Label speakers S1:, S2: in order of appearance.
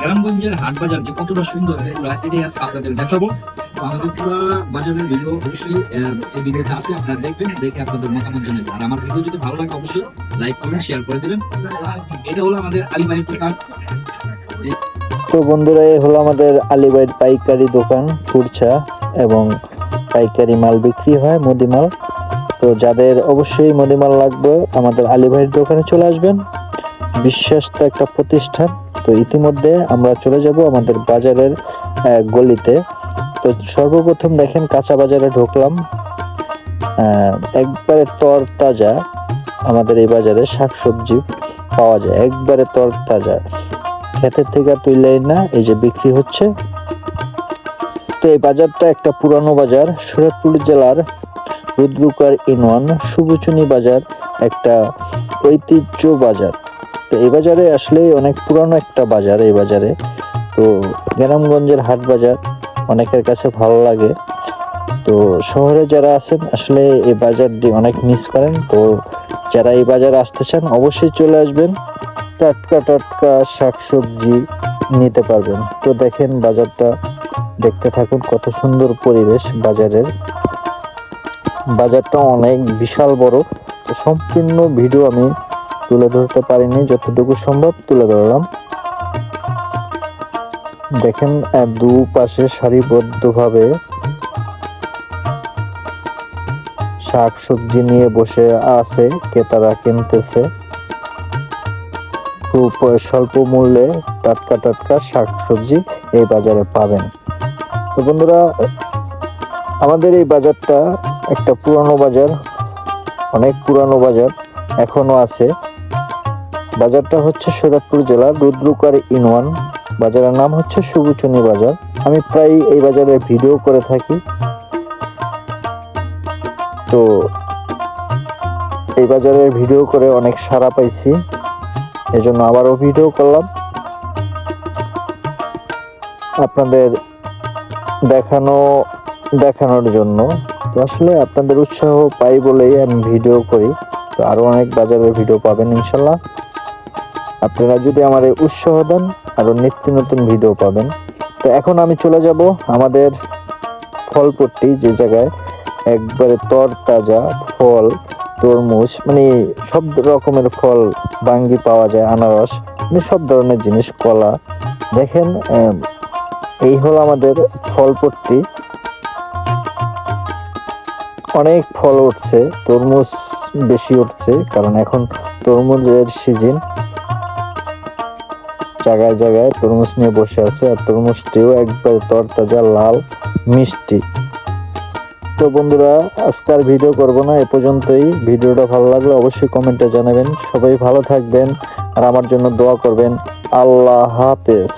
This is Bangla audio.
S1: গ্রামগঞ্জের হাট বাজার যে কতটা সুন্দর আপনাদের দেখাবো। বাজারের ভিডিও অবশ্যই আছে, আপনারা দেখবেন, দেখে আপনাদের মতামত জানাবেন। আর আমার ভিডিও যদি ভালো লাগে, অবশ্যই লাইক কমেন্ট শেয়ার করে দেবেন। এটা হলো আমাদের
S2: তো বন্ধুরা এই হলো আমাদের আলিবাইড পাইকারি দোকান ফুরছা এবং পাইকারি মাল বিক্রি হয় মুদিমাল তো যাদের অবশ্যই মুদিমাল লাগবে, আমাদের আলিবাইড দোকানে চলে আসবেন। বিশ্বাস্ত একটা প্রতিষ্ঠান। তো ইতিমধ্যে আমরা চলে যাব আমাদের বাজারের গলিতে। তো সর্বপ্রথম দেখেন কাঁচা বাজারে ঢুকলাম। একবারে তর তাজা আমাদের এই বাজারে শাকসবজি পাওয়া যায়। একবারে তর তাজা ক্ষেতের থেকে তুললেই না, এই যে বিক্রি হচ্ছে। তো এই বাজারটা একটা পুরানো বাজার। সুরতপুর জেলার রুদ্রুকার ইনওয়ান সুবুচুনি বাজার একটা ঐতিহ্য বাজার। তো এই বাজারে আসলে অনেক পুরানো একটা বাজার এই বাজারে। তো গ্রামগঞ্জের হাট বাজার অনেকের কাছে ভালো লাগে। তো শহরে যারা আছেন, আসলে এই বাজারটি অনেক মিস করেন। তো যারা এই বাজারে আসতে চান, অবশ্যই চলে আসবেন। টাটকা টাটকা শাকসবজি নিতে পারবেন। তো দেখেন বাজারটা দেখতে থাকুন কত সুন্দর পরিবেশ বাজারের। বাজারটা অনেক বিশাল বড়। সম্পূর্ণ ভিডিও আমি তুলে ধরতে পারিনি, যতটুকু সম্ভব তুলে ধরলাম। দেখেন দুপাশে সারিবদ্ধভাবে শাক সবজি নিয়ে বসে আছে, ক্রেতারা কিনতেছে। খুব স্বল্প মূল্যে টাটকা টাটকা শাকসবজি এই বাজারে পাবেন। তো বন্ধুরা, আমাদের এই বাজারটা একটা পুরানো বাজার, অনেক পুরানো বাজার, এখনও আছে। বাজারটা হচ্ছে সুরাতপুর জেলার রুদ্রুকার ইনওয়ান বাজারের নাম হচ্ছে সুবুচুনি বাজার। আমি প্রায় এই বাজারে ভিডিও করে থাকি। তো এই বাজারের ভিডিও করে অনেক সাড়া পাইছি। এজন্য আবারও ভিডিও করলাম। আপনাদের দেখানো, দেখানোর জন্য। তো আসলে আপনাদের উৎসাহ পাই বলেই আমি ভিডিও করি। তো আরও অনেক বাজারের ভিডিও পাবেন ইনশাল্লাহ। আপনারা যদি এই উৎসাহ দেন, আরও নিত্য নতুন ভিডিও পাবেন। তো এখন আমি চলে যাব আমাদের ফলপট্টি, যে জায়গায় একবারে তর তাজা ফল, তরমুজ মানে সব রকমের ফল বাঙ্গি পাওয়া যায়, আনারস মানে সব ধরনের জিনিস, কলা। দেখেন এই হলো আমাদের ফল ফলপট্টি অনেক ফল উঠছে, তরমুজ বেশি উঠছে, কারণ এখন তরমুজের সিজন জায়গায় জায়গায় তরমুজ নিয়ে বসে আছে, আর তরমুজটিও একবার তরতাজা লাল, মিষ্টি। তো বন্ধুরা আজকাল ভিডিও করব না, এ পর্যন্তই। ভিডিওটা ভালো লাগলে অবশ্যই কমেন্টে জানাবেন। সবাই ভালো থাকবেন, আর আমার জন্য দোয়া করবেন। আল্লাহ হাফেজ।